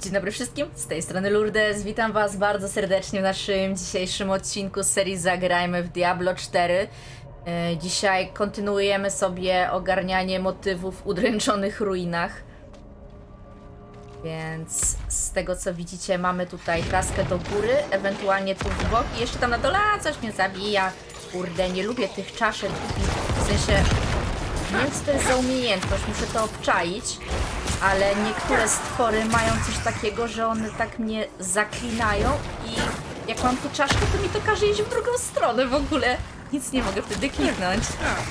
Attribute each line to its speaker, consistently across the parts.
Speaker 1: Dzień dobry wszystkim, z tej strony Lourdes. Witam Was bardzo serdecznie w naszym dzisiejszym odcinku z serii Zagrajmy w Diablo 4. E, Dzisiaj kontynuujemy sobie ogarnianie motywów w udręczonych ruinach. Więc z tego co widzicie, mamy tutaj traskę do góry, ewentualnie tu w bok i jeszcze tam na dole, a coś mnie zabija. Kurde, nie lubię tych czaszek, w sensie co to jest za umiejętność, muszę to obczaić, ale niektóre stwory mają coś takiego, że one tak mnie zaklinają i jak mam tu czaszkę, to mi to każe iść w drugą stronę w ogóle. Nic nie mogę wtedy kliknąć.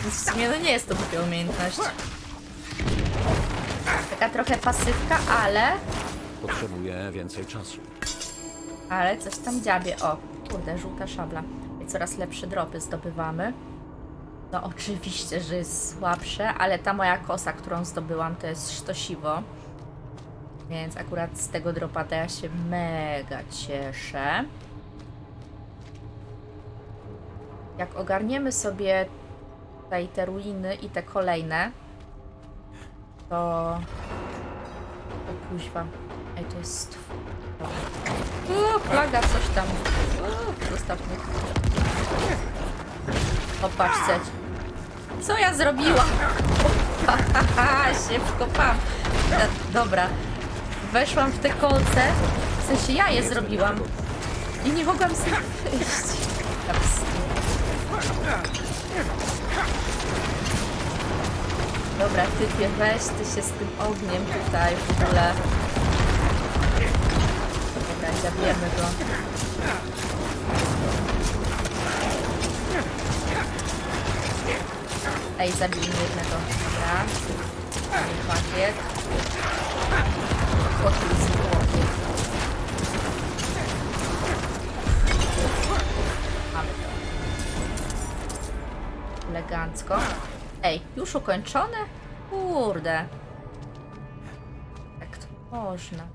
Speaker 1: Więc w sumie no nie jest to głupia umiejętność. Taka trochę pasywka, ale...
Speaker 2: Potrzebuję więcej czasu.
Speaker 1: Ale coś tam dziabie. O, kurde, żółta szabla. I coraz lepsze dropy zdobywamy. No oczywiście, że jest słabsze, ale ta moja kosa, którą zdobyłam, to jest sztosiwo. Więc akurat z tego dropa to ja się mega cieszę. Jak ogarniemy sobie tutaj te ruiny i te kolejne, to... O kuźwa. Ej, to jest. O, plaga, coś tam. O, zostaw mnie. Popatrzcie. Co ja zrobiłam? Ha, ha, ha, się wkopałam. E, Dobra. Weszłam w te kolce. W sensie ja je zrobiłam. I nie mogłam sobie wyjść. Ups. Dobra, typie, weź ty się z tym ogniem tutaj w ogóle. Dobra, zabijemy go. Ej, zabijmy jednego. Dobra. Mamy pakiet. Chłopiec głowy. Mamy to. Elegancko. Ej, już ukończone? Kurde. Jak to można?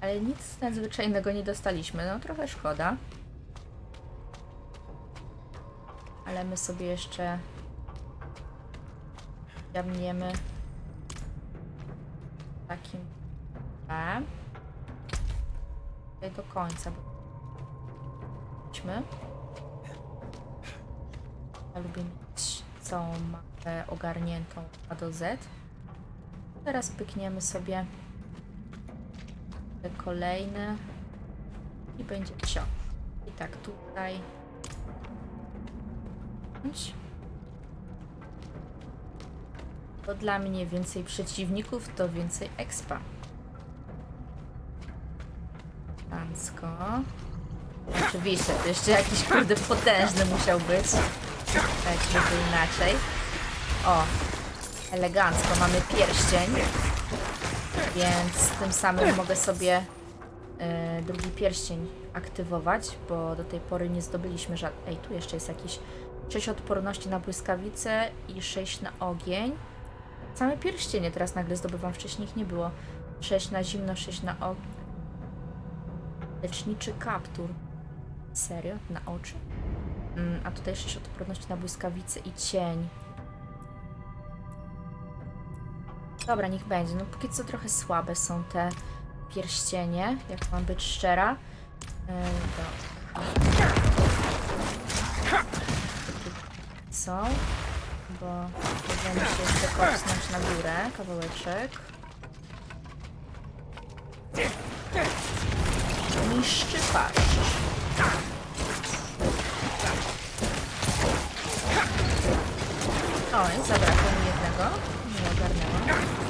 Speaker 1: Ale nic nadzwyczajnego nie dostaliśmy. No trochę szkoda. Ale my sobie jeszcze jamniemy takim B. Do końca. Idźmy. Ja lubię mieć całą mapę ogarniętą A do Z. Teraz pykniemy sobie kolejne i będzie cio. I tak tutaj. Idź. To dla mnie więcej przeciwników, to więcej expa. Dansko. Oczywiście, to jeszcze jakiś kurde potężny musiał być. Tak, żeby inaczej. O, elegancko, mamy pierścień. Więc tym samym mogę sobie e, drugi pierścień aktywować, bo do tej pory nie zdobyliśmy żadnej. Ej, tu jeszcze jest jakiś 6 odporności na błyskawice i 6 na ogień. Same pierścienie teraz nagle zdobywam, wcześniej ich nie było. 6 na zimno, 6 na ogień. Leczniczy kaptur. Serio? Na oczy? Mm, a tutaj 6 odporności na błyskawice i cień. Dobra, niech będzie. No póki co trochę słabe są te pierścienie, jak mam być szczera. Yy, dobra. Są, bo będziemy się jeszcze kopsnąć na górę, kawałeczek. Niszczy paszcz. O, i zabrakło mi jednego. Nie ogarnęłam.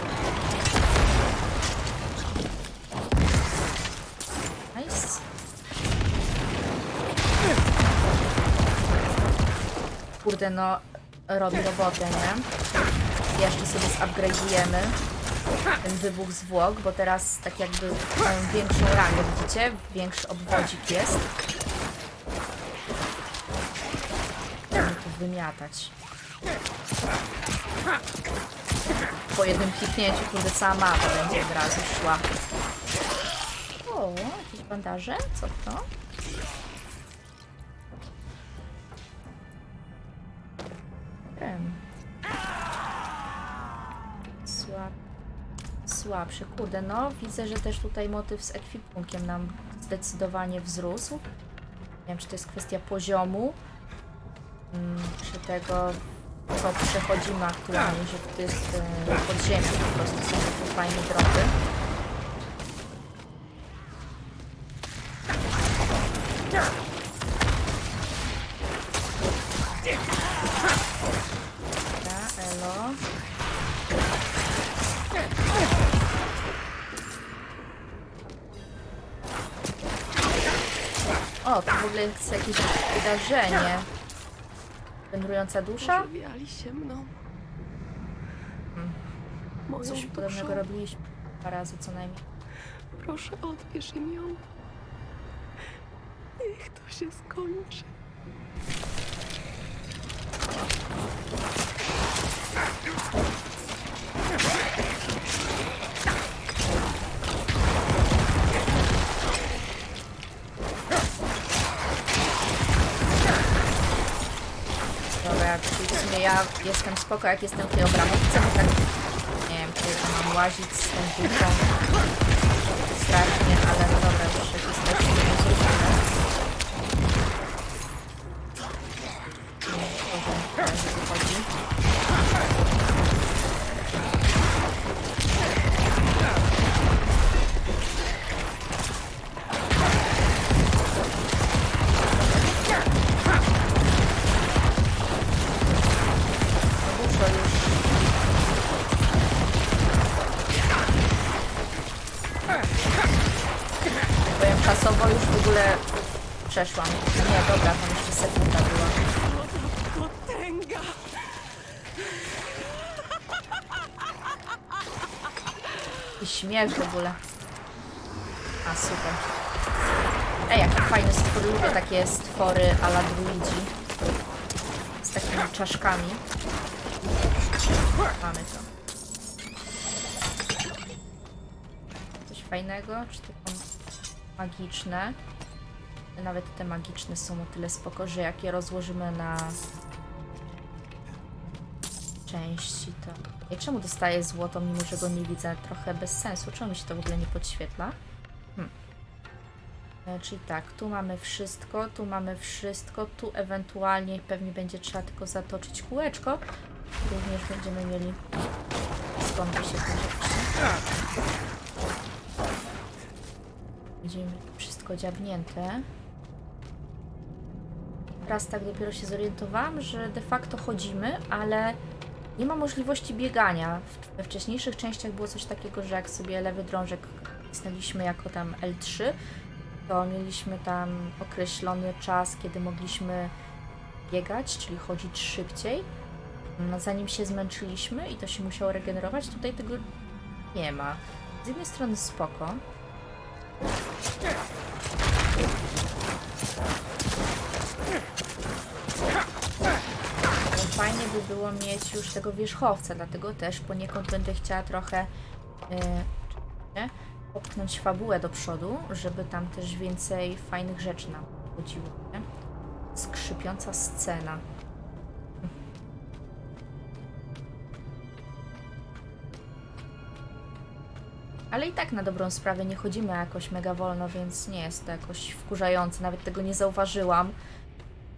Speaker 1: Kurde, no robi robotę, nie? Jeszcze sobie zupgrade'ujemy ten wybuch zwłok, bo teraz tak jakby mają większą rangę, widzicie? Większy obwodzik jest. Będę tu wymiatać. Po jednym kliknięciu, kurde, cała mapa będzie od razu szła. O, jakieś bandaże? Co to? Słabszy. Kurde, no widzę, że też tutaj motyw z ekwipunkiem nam zdecydowanie wzrósł. Nie wiem, czy to jest kwestia poziomu, mm, czy tego, co przechodzimy aktualnie, że to jest e, podziemie, po prostu są takie fajne dropy. Wydarzenie. Wędrująca dusza?
Speaker 3: Się mną. Moją
Speaker 1: Coś
Speaker 3: duszą.
Speaker 1: podobnego robiliśmy dwa razy co najmniej.
Speaker 3: Proszę, odbierz im ją. Niech to się skończy.
Speaker 1: Dobra, w ja jestem spoko, jak jestem tej obramowcem, bo tak nie wiem, czy mam łazić z tą duszą. Strasznie, ale no dobra, już jak Śmiech w ogóle. A, super. Ej, jakie fajne stwory. Lubię takie stwory a la druidzi. Z takimi czaszkami. Mamy to. Coś fajnego? Czy tylko magiczne? Nawet te magiczne są o tyle spoko, że jak je rozłożymy na części, to... Ej, czemu dostaję złoto, mimo że go nie widzę? Trochę bez sensu. Czemu mi się to w ogóle nie podświetla? Hmm. E, czyli tak, tu mamy wszystko, tu mamy wszystko, tu ewentualnie pewnie będzie trzeba tylko zatoczyć kółeczko. Również będziemy mieli skąd się te rzeczy. Będziemy wszystko dziabnięte. Teraz tak dopiero się zorientowałam, że de facto chodzimy, ale nie ma możliwości biegania. We wcześniejszych częściach było coś takiego, że jak sobie lewy drążek wcisnęliśmy jako tam L3, to mieliśmy tam określony czas, kiedy mogliśmy biegać, czyli chodzić szybciej, no, zanim się zmęczyliśmy i to się musiało regenerować. Tutaj tego nie ma. Z jednej strony spoko. Fajnie by było mieć już tego wierzchowca, dlatego też poniekąd będę chciała trochę yy, czekajcie, popchnąć fabułę do przodu, żeby tam też więcej fajnych rzeczy nam chodziło. Nie? Skrzypiąca scena. Ale i tak na dobrą sprawę nie chodzimy jakoś mega wolno, więc nie jest to jakoś wkurzające. Nawet tego nie zauważyłam.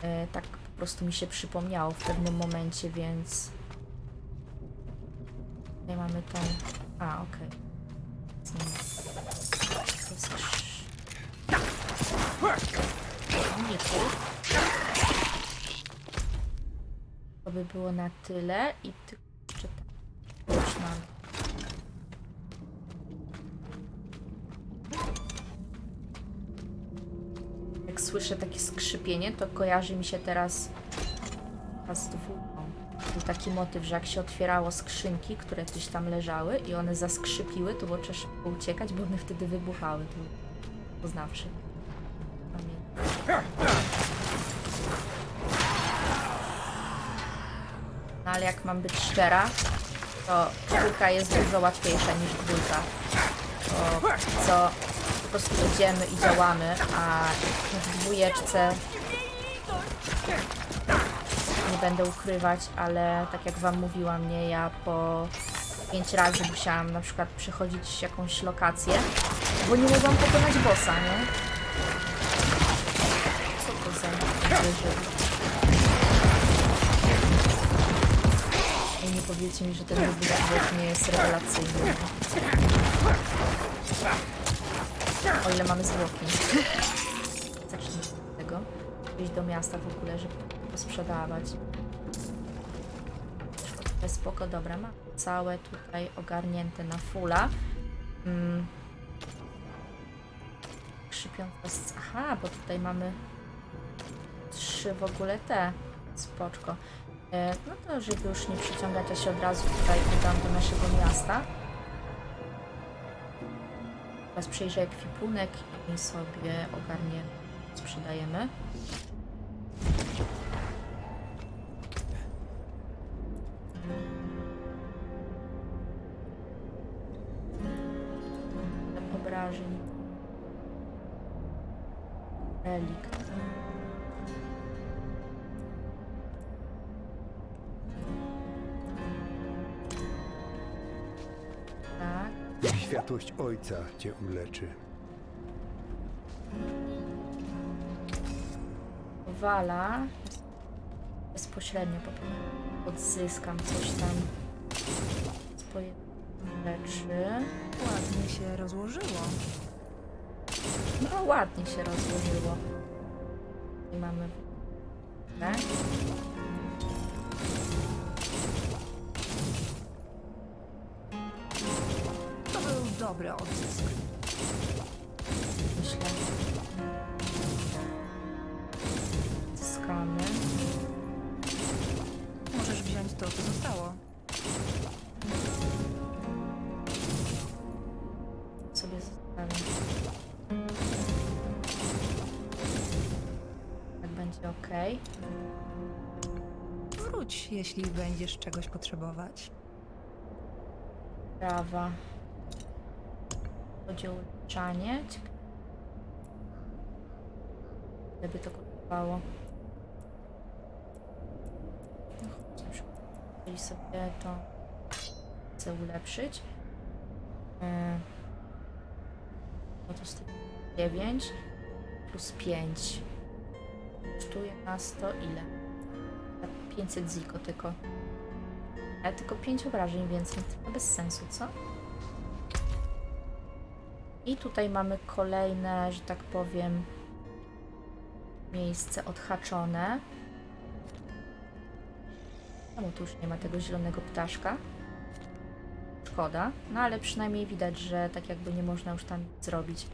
Speaker 1: E, tak prostu mi się przypomniało w pewnym momencie, więc. Tutaj mamy tą. A, okej. Ników. To by było na tyle i tylko jeszcze tak. Już mam. Słyszę takie skrzypienie, to kojarzy mi się teraz z. Był taki motyw, że jak się otwierało skrzynki, które gdzieś tam leżały i one zaskrzypiły, to było trzeba uciekać, bo one wtedy wybuchały. To był poznawczy. Pamiętam. No ale jak mam być szczera, to czwórka jest dużo łatwiejsza niż dwójka. Co po prostu jedziemy i działamy, a w dwójeczce nie będę ukrywać, ale tak jak wam mówiłam, nie, ja po pięć razy musiałam na przykład przechodzić jakąś lokację, bo nie mogłam pokonać bossa, nie? Co to za? I nie powiecie mi, że ten zwłok nie jest rewelacyjny. O ile mamy zwłoki. Zacznijmy od tego. Iść do miasta w ogóle, żeby posprzedawać. Spoko, dobra, mam całe tutaj ogarnięte na fulla. Mm. Krzypiąca. Aha, bo tutaj mamy trzy w ogóle te. Spoczko. E, no to, żeby już nie przyciągać, ja się od razu tutaj udam do naszego miasta. Teraz przejrzę ekwipunek i sobie ogarnię, sprzedajemy.
Speaker 4: Ojca cię uleczy.
Speaker 1: Wala. Bezpośrednio po prostu odzyskam coś tam. Swoje rzeczy.
Speaker 5: Ładnie się rozłożyło.
Speaker 1: No ładnie się rozłożyło. I mamy. Tak?
Speaker 5: Dobry odzysk.
Speaker 1: Myślę. Zyskamy.
Speaker 5: Możesz wziąć to, co zostało.
Speaker 1: sobie zostawię. Tak będzie ok.
Speaker 5: Wróć, jeśli będziesz czegoś potrzebować.
Speaker 1: Prawa. Chodzi o. Ciekawe. Ile by to kosztowało? No chodź, na jeżeli sobie to chcę ulepszyć. Yy. No to 9 plus 5. Kosztuje nas to ile? Za 500 ziko tylko. Ale tylko 5 obrażeń więcej. Trochę bez sensu, co? I tutaj mamy kolejne, że tak powiem, miejsce odhaczone. Czemu tu już nie ma tego zielonego ptaszka? Szkoda, no ale przynajmniej widać, że tak jakby nie można już tam zrobić.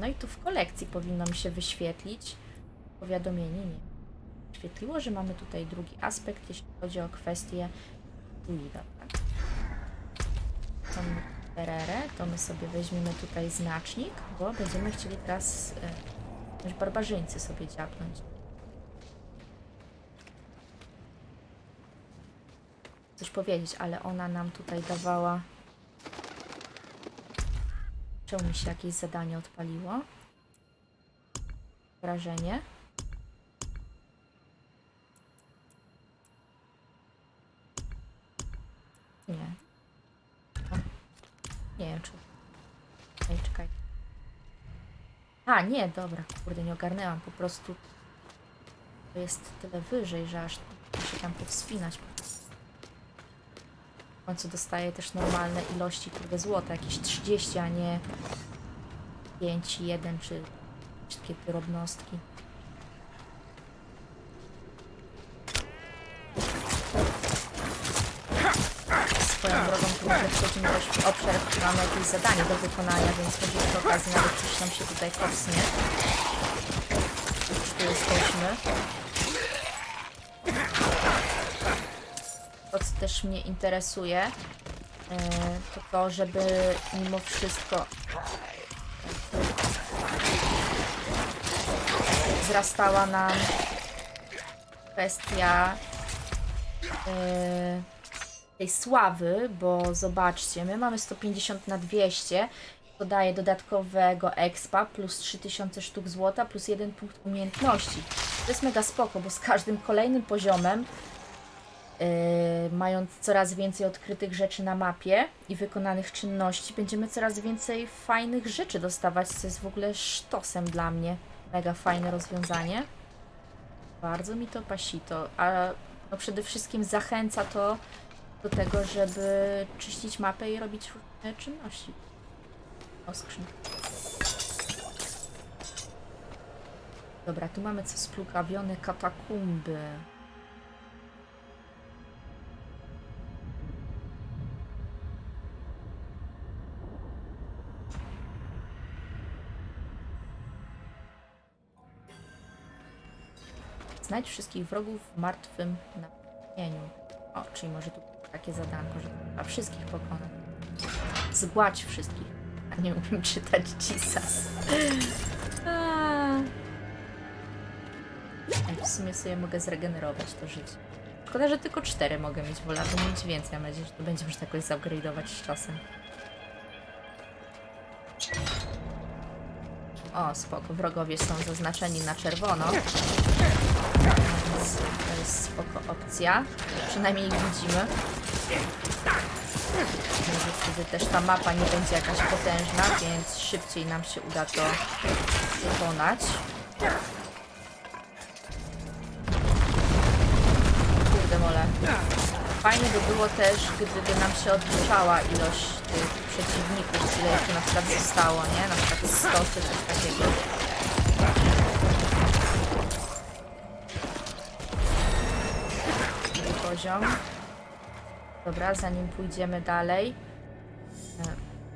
Speaker 1: No i tu w kolekcji powinno mi się wyświetlić powiadomienie. Nie. Wyświetliło, że mamy tutaj drugi aspekt, jeśli chodzi o kwestię druida, tak? Tą tererę, to my sobie weźmiemy tutaj znacznik, bo będziemy chcieli teraz e, jakąś barbarzyńcy sobie dziabnąć. Coś powiedzieć, ale ona nam tutaj dawała... Czemu mi się jakieś zadanie odpaliło? Wrażenie. Nie. Nie wiem, czy... Ej, czekaj. A, nie, dobra. Kurde, nie ogarnęłam. Po prostu to jest tyle wyżej, że aż muszę tam powspinać. W końcu dostaję też normalne ilości, kurde, złota. Jakieś 30, a nie 5, 1 czy takie drobnostki. Kurde, wchodzimy też w obszar, w którym mamy jakieś zadanie do wykonania, więc może przy okazji nawet coś nam się tutaj kopsnie. Już tu jesteśmy. To, co też mnie interesuje, e, to to, żeby mimo wszystko wzrastała nam kwestia e, tej sławy, bo zobaczcie, my mamy 150 na 200, to daje dodatkowego expa plus 3000 sztuk złota plus 1 punkt umiejętności. To jest mega spoko, bo z każdym kolejnym poziomem yy, mając coraz więcej odkrytych rzeczy na mapie i wykonanych czynności, będziemy coraz więcej fajnych rzeczy dostawać, co jest w ogóle sztosem dla mnie. Mega fajne rozwiązanie. Bardzo mi to pasito, a no przede wszystkim zachęca to do tego, żeby czyścić mapę i robić różne czynności. O. Dobra, tu mamy co splugawione katakumby. Znajdź wszystkich wrogów w martwym napięciu. O, czyli może tu takie zadanko, że trzeba wszystkich pokonać. Zgładź wszystkich. A nie umiem czytać Jesus. W sumie sobie mogę zregenerować to życie. Szkoda, że tylko cztery mogę mieć, wolałabym mieć więcej. Mam nadzieję, że to będzie można jakoś zupgrade'ować z czasem. O, spoko. Wrogowie są zaznaczeni na czerwono. To jest spoko opcja. Przynajmniej ich widzimy. Może wtedy też ta mapa nie będzie jakaś potężna, więc szybciej nam się uda to wykonać. Kurde mole. Fajnie by było też, gdyby nam się odliczała ilość tych przeciwników, ile jeszcze na przykład zostało, nie? Na przykład 100 czy coś takiego. Poziom. Dobra, zanim pójdziemy dalej,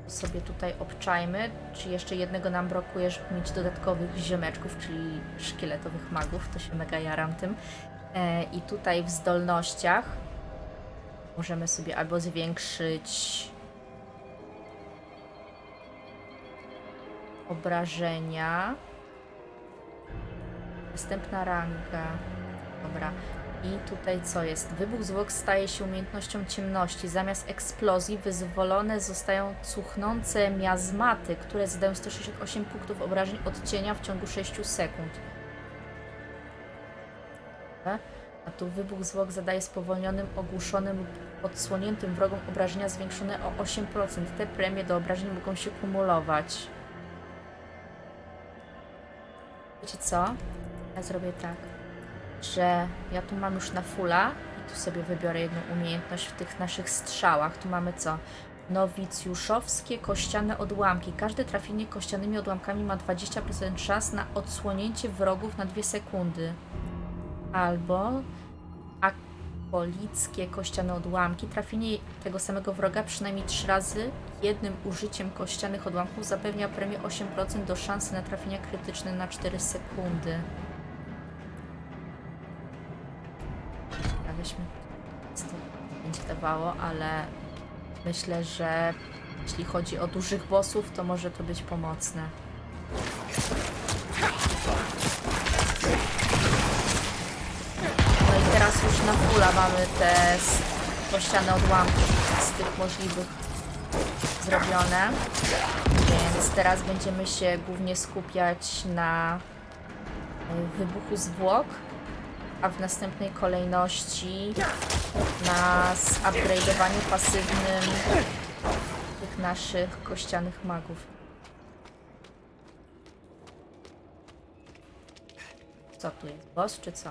Speaker 1: e, sobie tutaj obczajmy, czy jeszcze jednego nam brakuje, żeby mieć dodatkowych ziomeczków, czyli szkieletowych magów, to się mega jaram tym. E, I tutaj w zdolnościach możemy sobie albo zwiększyć obrażenia. Następna ranga. Dobra. I tutaj co jest? Wybuch zwłok staje się umiejętnością ciemności. Zamiast eksplozji wyzwolone zostają cuchnące miazmaty, które zadają 168 punktów obrażeń od cienia w ciągu 6 sekund. A tu wybuch zwłok zadaje spowolnionym, ogłuszonym lub odsłoniętym wrogom obrażenia zwiększone o 8%. Te premie do obrażeń mogą się kumulować. Wiecie co? Ja zrobię tak, że ja tu mam już na fulla i tu sobie wybiorę jedną umiejętność w tych naszych strzałach. Tu mamy co? Nowicjuszowskie kościane odłamki. Każde trafienie kościanymi odłamkami ma 20% szans na odsłonięcie wrogów na 2 sekundy. Albo akolickie kościane odłamki. Trafienie tego samego wroga przynajmniej 3 razy jednym użyciem kościanych odłamków zapewnia premię 8% do szansy na trafienia krytyczne na 4 sekundy. Będzie dawało, ale myślę, że jeśli chodzi o dużych bossów, to może to być pomocne. No i teraz już na fulla mamy te kościane odłamki z tych możliwych zrobione. Więc teraz będziemy się głównie skupiać na y, wybuchu zwłok, a w następnej kolejności na zupgrade'owaniu pasywnym tych naszych kościanych magów. Co tu jest? Boss czy co?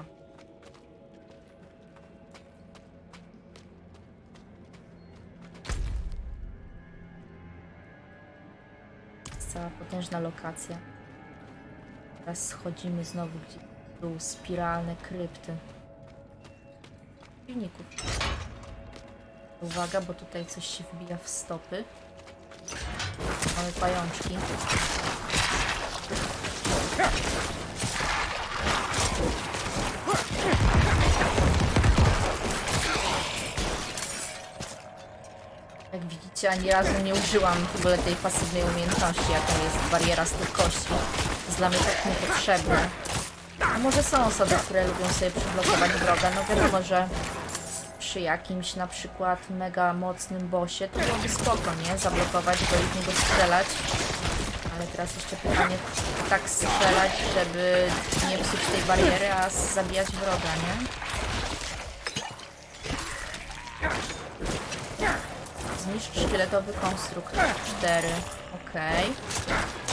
Speaker 1: Cała potężna lokacja. Teraz schodzimy znowu gdzie dół, spiralne krypty. Uwaga, bo tutaj coś się wbija w stopy. Mamy pajączki. Jak widzicie, ani razu nie użyłam w ogóle tej pasywnej umiejętności, jaką jest bariera z tych kości. Jest dla mnie tak niepotrzebne. A może są osoby, które lubią sobie przyblokować wroga. No wiadomo, że przy jakimś na przykład mega mocnym bosie, to byłoby spoko, nie? Zablokować go i w niego strzelać. Ale teraz jeszcze pytanie, tak strzelać, żeby nie psuć tej bariery, a zabijać wroga, nie? Zniszcz szkieletowy konstrukt. 4. Okej. Okay.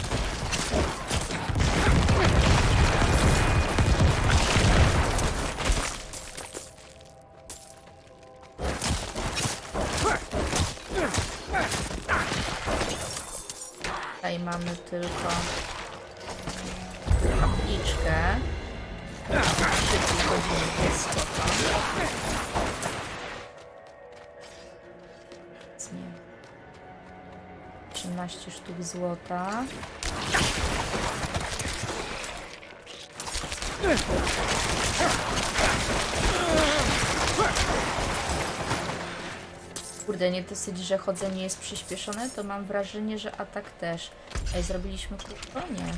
Speaker 1: Tutaj mamy tylko kapliczkę. Szybki godziny jest spoko. Nic nie. 13 sztuk złota. Kurde, nie dosyć, że chodzenie jest przyspieszone, to mam wrażenie, że atak też. Ej, zrobiliśmy kółko? Nie.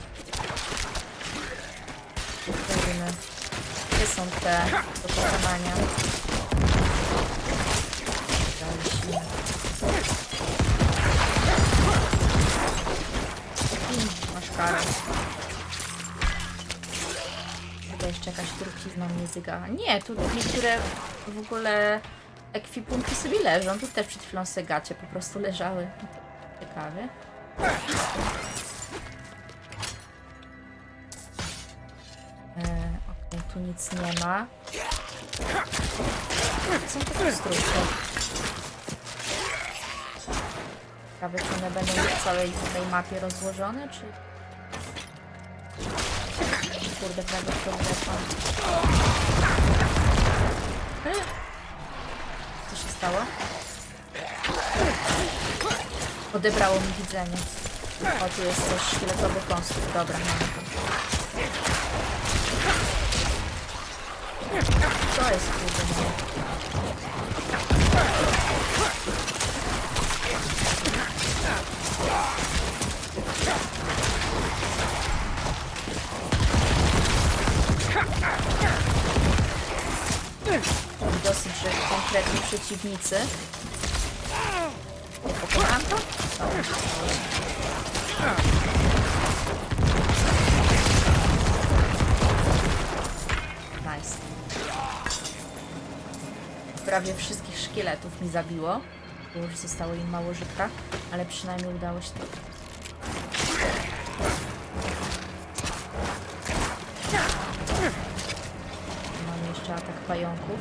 Speaker 1: Kurde. Gdzie są te do pokonania? Mm, Masz karę. Chyba jeszcze jakaś trucizna mnie zygała. Nie, tu niektóre w ogóle ekwipunki sobie leżą. Tu też przed chwilą segacie po prostu leżały. Ciekawie. E, Okej, tu nic nie ma. Są. Ciekawe, czy one będą w całej tej mapie rozłożone, czy... Kurde, prawie to. E, Co się stało? Odebrało mi widzenie. O, tu jest też szkieletowy konstrukt. Dobra, mamy to. Co jest kurde? no? Dosyć, że konkretni przeciwnicy. Pokonałam to? Nice. Prawie wszystkich szkieletów mi zabiło. Bo już zostało im mało życia, ale przynajmniej udało się to. Mamy jeszcze atak pająków.